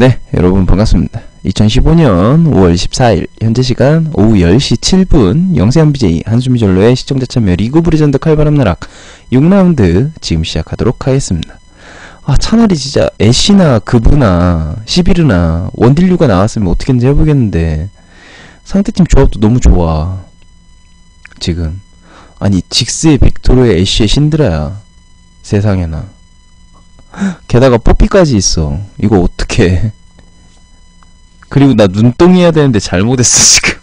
네, 여러분 반갑습니다. 2015년 5월 14일 현재 시간 오후 10시 7분 영세한 BJ 한수미 전로의 시청자 참여 리그 오브 레전드 칼바람 나락 6라운드 지금 시작하도록 하겠습니다. 아 차라리 진짜 애쉬나 그브나 시비르나 원딜류가 나왔으면 어떻게든지 해보겠는데 상대팀 조합도 너무 좋아. 지금 아니 직스의 빅토르의 애쉬의 신드라야 세상에나 게다가 뽀삐까지 있어 이거 어떡해 그리고 나 눈덩이 해야 되는데 잘못했어 지금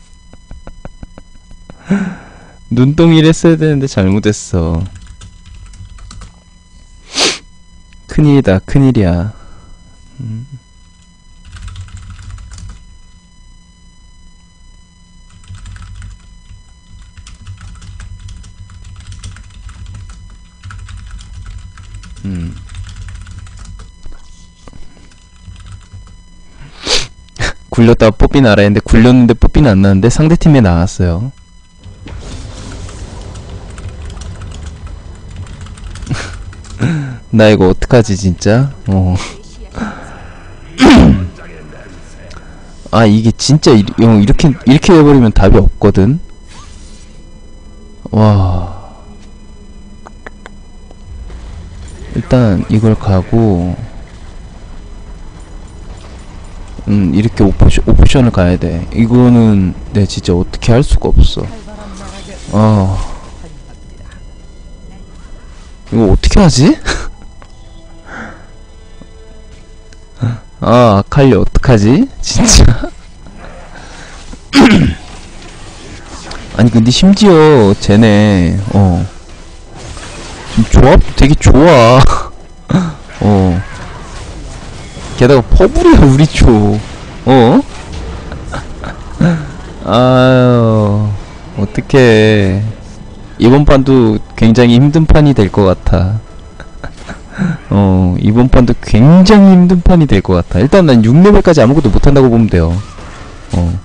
눈덩이를 했어야 되는데 잘못했어 큰일이다 큰일이야 음. 음. 굴렸다가 뽀삐 나라 했는데 굴렸는데 뽀삐는 안 나는데 상대팀에 나왔어요. 나 이거 어떡하지 진짜? 어. 아 이게 진짜 이, 형 이렇게 이렇게 해버리면 답이 없거든? 와. 일단 이걸 가고 음 이렇게 오프션, 오프션을 가야 돼. 이거는 내 진짜 어떻게 할 수가 없어. 아 이거 어떻게 하지? 아 아칼리 어떡하지? 진짜. 아니 근데 심지어 쟤네 어. 조합 되게 좋아. 어 게다가 퍼블이야 우리 쪽. 어? 아유 어떡해. 이번 판도 굉장히 힘든 판이 될 것 같아. 어 이번 판도 굉장히 힘든 판이 될 것 같아. 일단 난 6레벨까지 아무것도 못한다고 보면 돼요. 어.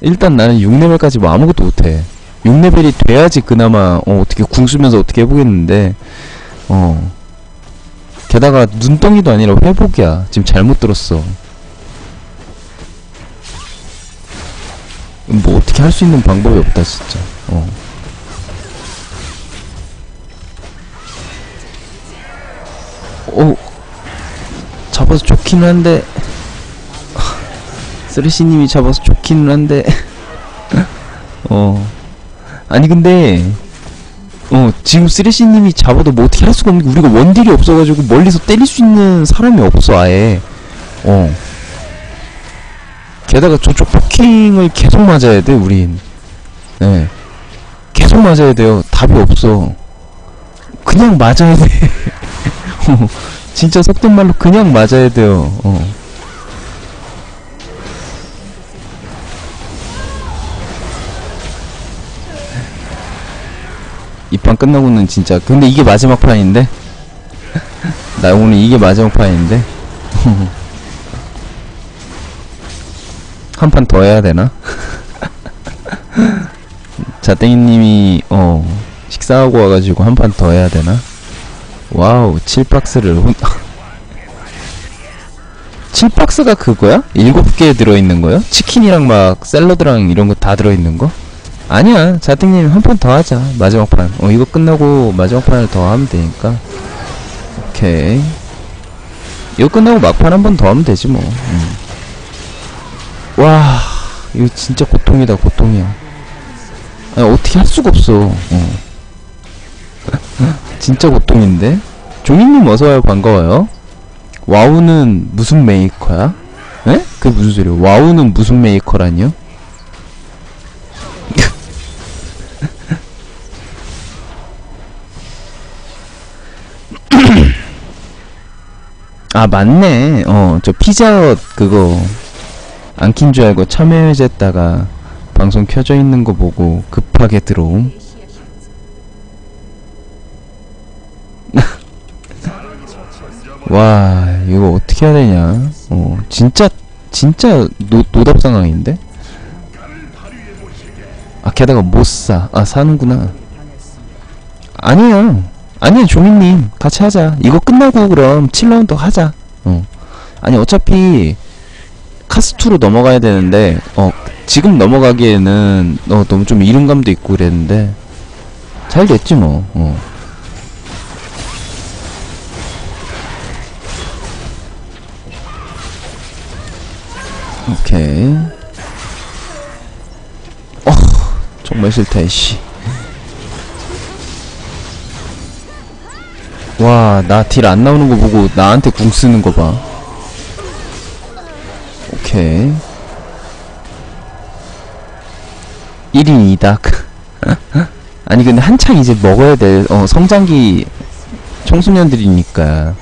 일단 나는 6레벨까지 뭐 아무것도 못해. 6레벨이 돼야지 그나마 어, 어떻게 궁 쓰면서 어떻게 해보겠는데. 어 게다가 눈덩이도 아니라 회복이야. 지금 잘못 들었어. 뭐 어떻게 할 수 있는 방법이 없다 진짜. 어. 오 잡아서 좋기는 한데. 쓰레시님이 잡아서 좋기는 한데. 어. 아니 근데 어 지금 쓰레시님이 잡아도 뭐 어떻게 할 수가 없는 게 우리가 원딜이 없어가지고 멀리서 때릴 수 있는 사람이 없어 아예. 어. 게다가 저쪽 포킹을 계속 맞아야 돼 우린. 예. 계속 맞아야 돼요. 답이 없어. 그냥 맞아야 돼. 어, 진짜 속된 말로 그냥 맞아야 돼요. 어 끝나고는 진짜 근데 이게 마지막 판인데 나 오늘 이게 마지막 판인데 한 판 더 해야 되나? 자땡이님이 어 식사하고 와가지고 한 판 더 해야 되나? 와우 7박스를 혼 7박스가 그거야? 7개 들어있는 거야? 치킨이랑 막 샐러드랑 이런 거 다 들어있는 거? 아니야 자땡님 한 판 더 하자. 마지막 판어 이거 끝나고 마지막 판을 더 하면 되니까. 오케이. 이거 끝나고 막판 한 번 더 하면 되지 뭐. 음. 와 이거 진짜 고통이다 고통이야. 아니 어떻게 할 수가 없어. 어. 진짜 고통인데? 종이님 어서와요. 반가워요. 와우는 무슨 메이커야? 에? 그게 무슨 소리야 와우는 무슨 메이커라니요? 아 맞네. 어 저 피자헛 그거 안 킨 줄 알고 참여해제 했다가 방송 켜져 있는 거 보고 급하게 들어옴. 와 이거 어떻게 해야 되냐? 어 진짜 진짜 노, 노답 상황인데? 아 게다가 못사. 아 사는구나. 아니야 아니야 종이님 같이 하자 이거 끝나고 그럼 7라운드 하자 어 아니 어차피 파스2로 넘어가야 되는데, 어, 지금 넘어가기에는, 어, 너무 좀 이른감도 있고 그랬는데, 잘 됐지 뭐, 어. 오케이. 어, 정말 싫다, 씨. 와, 나 딜 안 나오는 거 보고 나한테 궁 쓰는 거 봐. 오케이. 1인 2닭. 아니, 근데 한창 이제 먹어야 될, 어, 성장기 청소년들이니까,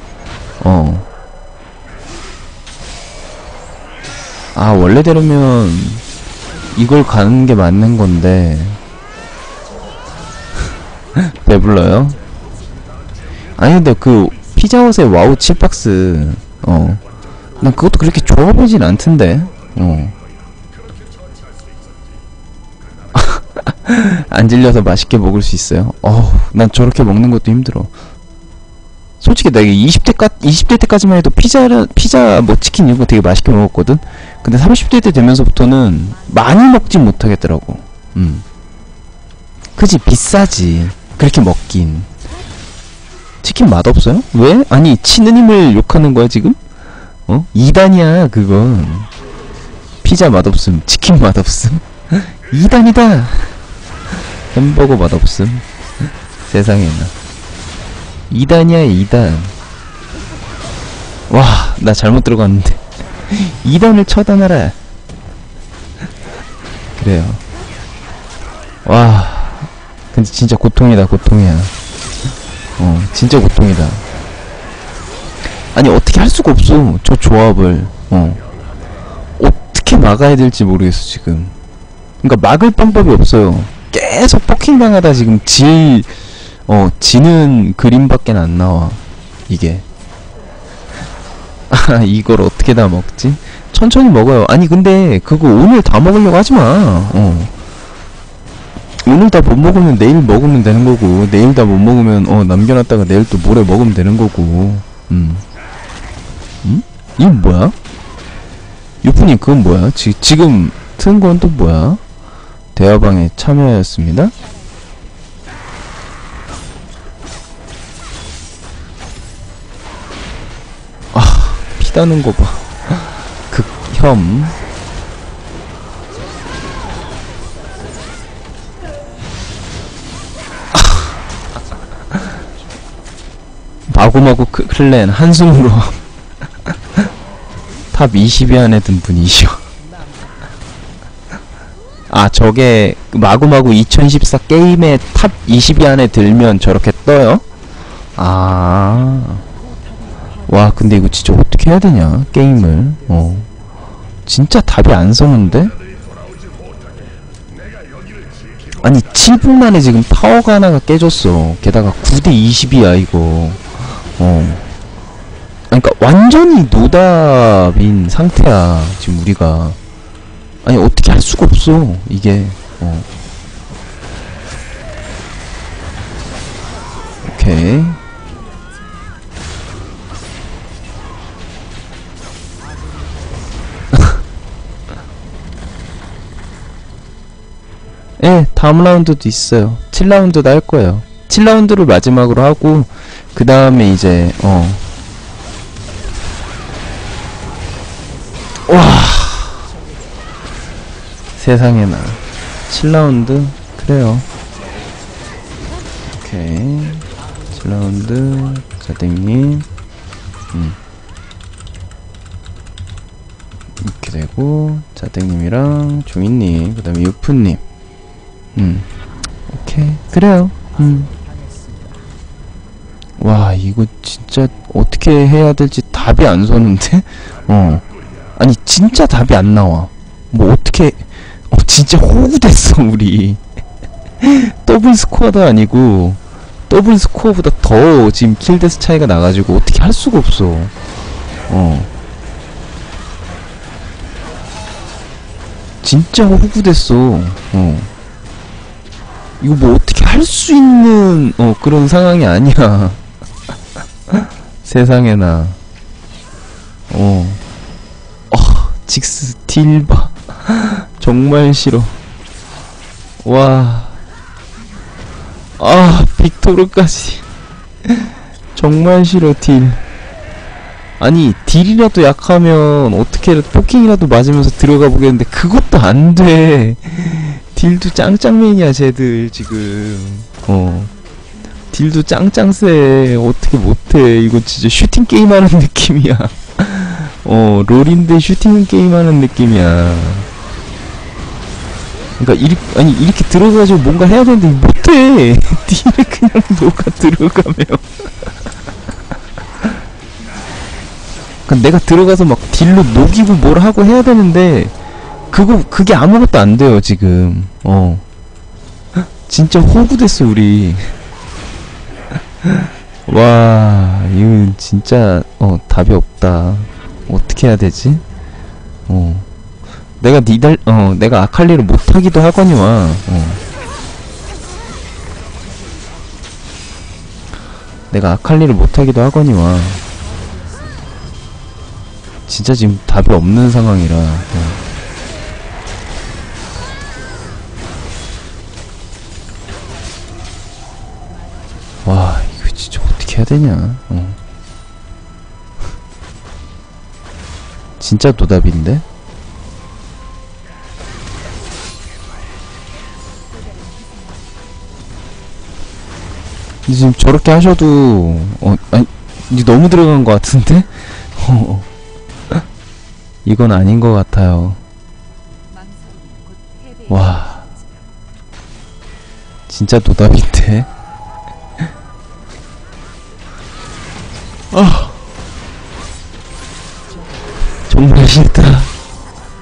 어. 아, 원래대로면 이걸 가는 게 맞는 건데. 배불러요? 아니, 근데 그, 피자헛의 와우 칩박스, 어. 난 그것도 그렇게 좋아 보이진 않던데, 어. 안 질려서 맛있게 먹을 수 있어요. 어우, 난 저렇게 먹는 것도 힘들어. 솔직히 나 이게 20대 까 20대 때까지만 해도 피자를 피자 뭐 치킨 이런 거 되게 맛있게 먹었거든. 근데 30대 때 되면서부터는 많이 먹진 못하겠더라고. 음. 그지 비싸지. 그렇게 먹긴. 치킨 맛없어요? 왜? 아니 치느님을 욕하는 거야 지금? 어? 2단이야 그건. 피자 맛없음, 치킨 맛없음. 2단이다. 햄버거 맛없음. 세상에나. 2단이야 2단 와 나 잘못 들어갔는데 2단을 처단하라 그래요 와 근데 진짜 고통이다 고통이야 어 진짜 고통이다 아니 어떻게 할 수가 없어 저 조합을 어 어떻게 막아야 될지 모르겠어 지금 그러니까 막을 방법이 없어요 계속 포킹 당하다 지금 질 어, 지는 그림밖에 안 나와. 이게. 아, 이걸 어떻게 다 먹지? 천천히 먹어요. 아니, 근데, 그거 오늘 다 먹으려고 하지 마. 어. 오늘 다 못 먹으면 내일 먹으면 되는 거고, 내일 다 못 먹으면, 어, 남겨놨다가 내일 또 모레 먹으면 되는 거고, 음. 음? 이건 뭐야? 유프님, 그건 뭐야? 지, 지금, 튼 건 또 뭐야? 대화방에 참여하였습니다? 피다는 거 봐. 극혐. 마구마구 크- 클랜 한숨으로 탑 20위 안에 든 분이시오. 아 저게 마구마구 2014 게임의 탑 20위 안에 들면 저렇게 떠요? 아. 와 근데 이거 진짜 어떻게 해야 되냐 게임을 어 진짜 답이 안 서는데 아니 7분 만에 지금 타워가 하나가 깨졌어 게다가 9대 20이야 이거 어 그러니까 완전히 노답인 상태야 지금 우리가 아니 어떻게 할 수가 없어 이게 어 오케이 예, 다음 라운드도 있어요. 7라운드도 할 거예요. 7라운드를 마지막으로 하고, 그 다음에 이제, 어. 와. 세상에나. 7라운드? 그래요. 오케이. 7라운드, 자댕님. 음. 이렇게 되고, 자댕님이랑 종인님, 그 다음에 유프님. 음. 오케이. 그래요. 음. 와, 이거 진짜 어떻게 해야 될지 답이 안 서는데? 어. 아니, 진짜 답이 안 나와. 뭐, 어떻게, 어, 진짜 호구됐어, 우리. 더블 스코어도 아니고, 더블 스코어보다 더 지금 킬데스 차이가 나가지고 어떻게 할 수가 없어. 어. 진짜 호구됐어. 어. 이거 뭐 어떻게 할 수 있는 어 그런 상황이 아니야. 세상에나. 어. 어 직스 딜바 정말 싫어 와 아, 빅토르까지. 정말 싫어, 딜. 아니, 딜이라도 약하면 어떻게 포킹이라도 맞으면서 들어가 보겠는데 그것도 안 돼. 딜도 짱짱맨이야, 쟤들, 지금. 어. 딜도 짱짱 세. 어떻게 못해. 이거 진짜 슈팅 게임 하는 느낌이야. 어, 롤인데 슈팅 게임 하는 느낌이야. 그러니까 이렇게 아니 이렇게 들어가지고 뭔가 해야 되는데 못해 딜에 그냥 녹아 들어가면 그러니까 내가 들어가서 막 딜로 녹이고 뭘 하고 해야 되는데 그거 그게 아무것도 안 돼요 지금 어 진짜 호구됐어 우리 와 이거 진짜 어 답이 없다. 어떻게 해야 되지? 어. 내가 니달 어 내가 아칼리를 못하기도 하거니와 어. 내가 아칼리를 못하기도 하거니와 진짜 지금 답이 없는 상황이라 어. 와 되냐? 어. 진짜 노답인데? 근데 지금 저렇게 하셔도 어 아니 이제 너무 들어간 것 같은데? 어. 이건 아닌 것 같아요. 와. 진짜 노답인데 아 정말 싫다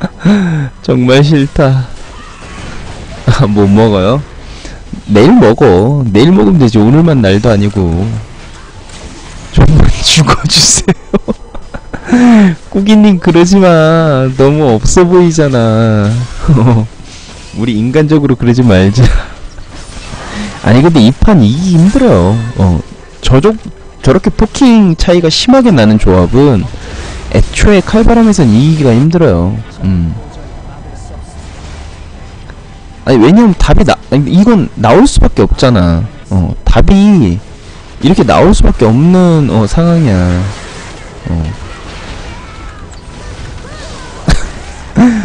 정말 싫다 아, 못 먹어요 내일 먹어. 내일 먹으면 되지. 오늘만 날도 아니고. 좀만 죽어주세요. 꾸기님 그러지 마. 너무 없어 보이잖아. 우리 인간적으로 그러지 말자. 아니 근데 이 판 이기기 힘들어요. 어, 저쪽 저렇게 포킹 차이가 심하게 나는 조합은 애초에 칼바람에선 이기기가 힘들어요. 음. 아니 왜냐면 답이 나 이건 나올 수밖에 없잖아. 어 답이 이렇게 나올 수밖에 없는 어 상황이야. 어.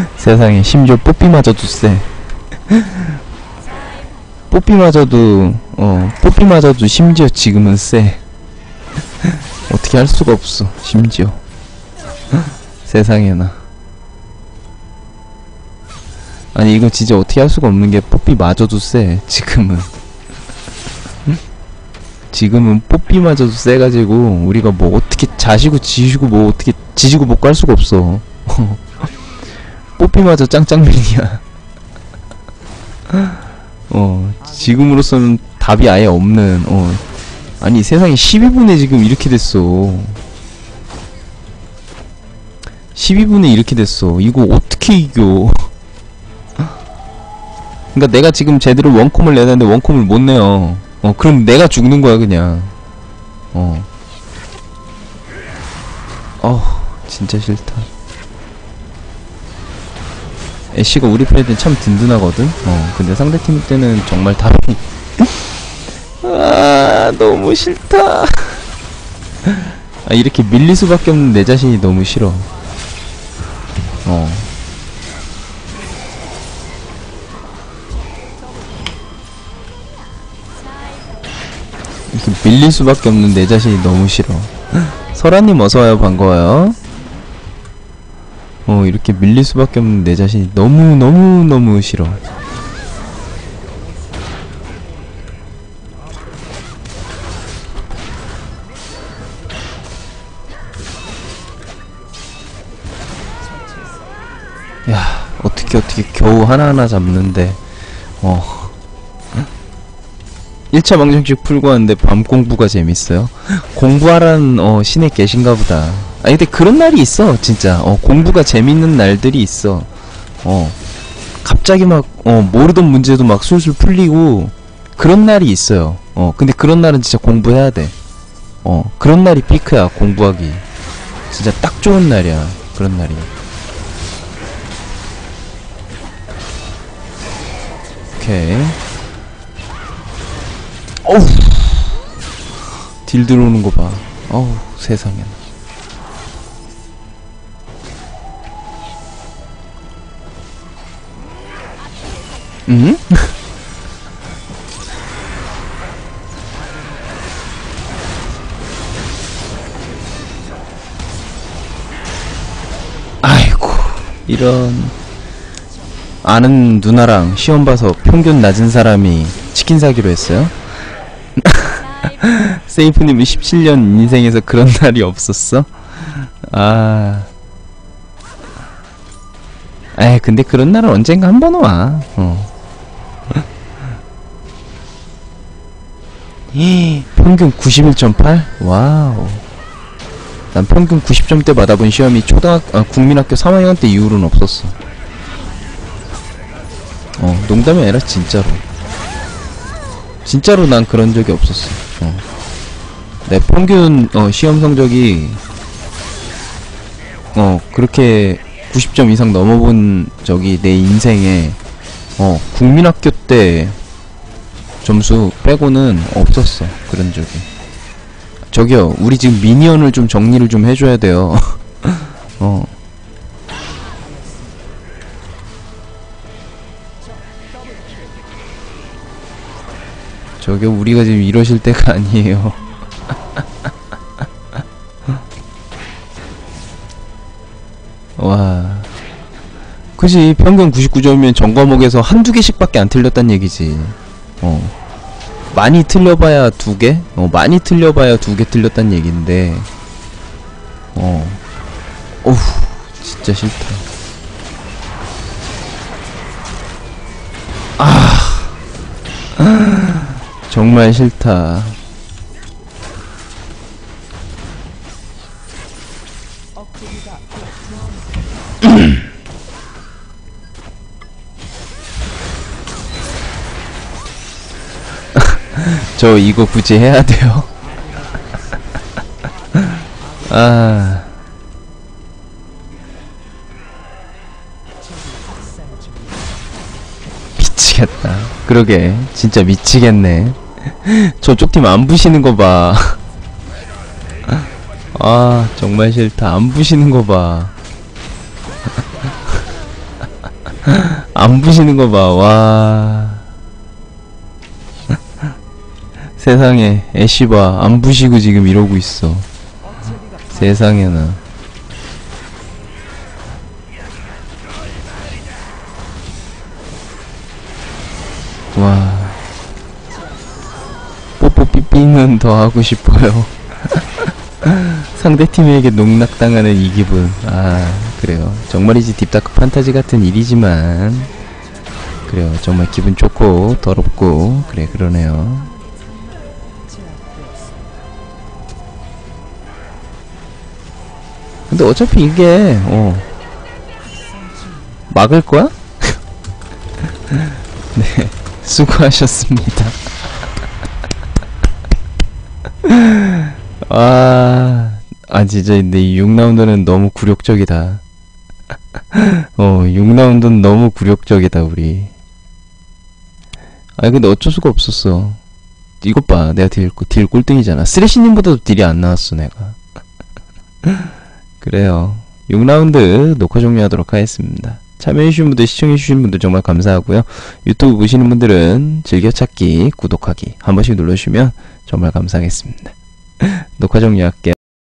세상에 심지어 뽀삐마저도 쎄. 뽀삐마저도 어 뽀삐마저도 심지어 지금은 쎄. 어떻게 할 수가 없어 심지어. 세상에나. 아니 이거 진짜 어떻게 할 수가 없는 게 뽀삐마저도 쎄 지금은 응? 지금은 뽀삐마저도 쎄가지고 우리가 뭐 어떻게 자시고 지시고 뭐 어떻게 지지고 못갈 수가 없어 뽀삐마저 짱짱맨이야 어 지금으로서는 답이 아예 없는 어 아니 세상에 12분에 지금 이렇게 됐어 12분에 이렇게 됐어 이거 어떻게 이겨 그러니까 내가 지금 제대로 원콤을 내야 되는데 원콤을 못 내요. 어, 그럼 내가 죽는 거야, 그냥. 어. 어, 진짜 싫다. 애쉬가 우리 편일 땐참 든든하거든? 어, 근데 상대팀 때는 정말 답이. 아, 너무 싫다. 아, 이렇게 밀릴 수밖에 없는 내 자신이 너무 싫어. 어. 이렇게 밀릴 수밖에 없는 내 자신이 너무 싫어. 설아님 어서와요, 반가워요. 어, 이렇게 밀릴 수밖에 없는 내 자신이 너무, 너무, 너무 싫어. 야, 어떻게, 어떻게 겨우 하나하나 잡는데, 어. 1차 망정식 풀고 왔는데 밤 공부가 재밌어요. 공부하라는 어, 신에 계신가 보다. 아니 근데 그런 날이 있어 진짜. 어, 공부가 재밌는 날들이 있어. 어. 갑자기 막 어, 모르던 문제도 막 술술 풀리고 그런 날이 있어요. 어. 근데 그런 날은 진짜 공부해야 돼. 어. 그런 날이 피크야 공부하기. 진짜 딱 좋은 날이야. 그런 날이. 오케이. 어우. 딜 들어오는 거 봐. 어우, 세상에. 응? 아이고, 이런. 아는 누나랑 시험 봐서 평균 낮은 사람이 치킨 사기로 했어요? 세이프님은 17년 인생에서 그런 날이 없었어? 아. 에이, 근데 그런 날은 언젠가 한 번 와. 어. 히, 평균 91.8? 와우. 난 평균 90점대 받아본 시험이 초등학, 아, 국민학교 3학년 때 이후로는 없었어. 어, 농담이 아니라 진짜로. 진짜로 난 그런 적이 없었어. 어. 내 평균 어, 시험 성적이 어 그렇게 90점 이상 넘어본 적이 내 인생에 어 국민학교 때 점수 빼고는 없었어 그런 적이. 저기요, 우리 지금 미니언을 좀 정리를 좀 해줘야 돼요. 어. 저기요, 우리가 지금 이러실 때가 아니에요. 와. 그지, 평균 99점이면 전 과목에서 한두 개씩 밖에 안 틀렸단 얘기지. 어. 많이 틀려봐야 두 개? 어, 많이 틀려봐야 두 개 틀렸단 얘긴데. 어. 어후, 진짜 싫다. 아. 정말 싫다. 저 이거 굳이 해야 돼요? 아. 그러게. 진짜 미치겠네. 저쪽 팀 안 부시는 거 봐. 아, 정말 싫다. 안 부시는 거 봐. 안 부시는 거 봐. 와. 세상에 애쉬바 안 부시고 지금 이러고 있어 세상에나 와. 뽀뽀 삐삐는 더 하고 싶어요. 상대팀에게 농락당하는 이 기분. 아 그래요. 정말이지 딥다크 판타지 같은 일이지만. 그래요. 정말 기분 좋고 더럽고. 그래 그러네요. 근데 어차피 이게 어. 막을 거야? 네 수고하셨습니다. 아, 아 진짜 근데 이 6라운드는 너무 굴욕적이다. 어 6라운드는 너무 굴욕적이다 우리. 아니 근데 어쩔 수가 없었어. 이것 봐 내가 딜, 딜 꼴등이잖아. 쓰레쉬님보다도 딜이 안 나왔어 내가. 그래요. 6라운드 녹화 종료하도록 하겠습니다. 참여해주신 분들, 시청해주신 분들 정말 감사하고요. 유튜브 보시는 분들은 즐겨찾기, 구독하기 한 번씩 눌러주시면 정말 감사하겠습니다. 녹화 종료할게요.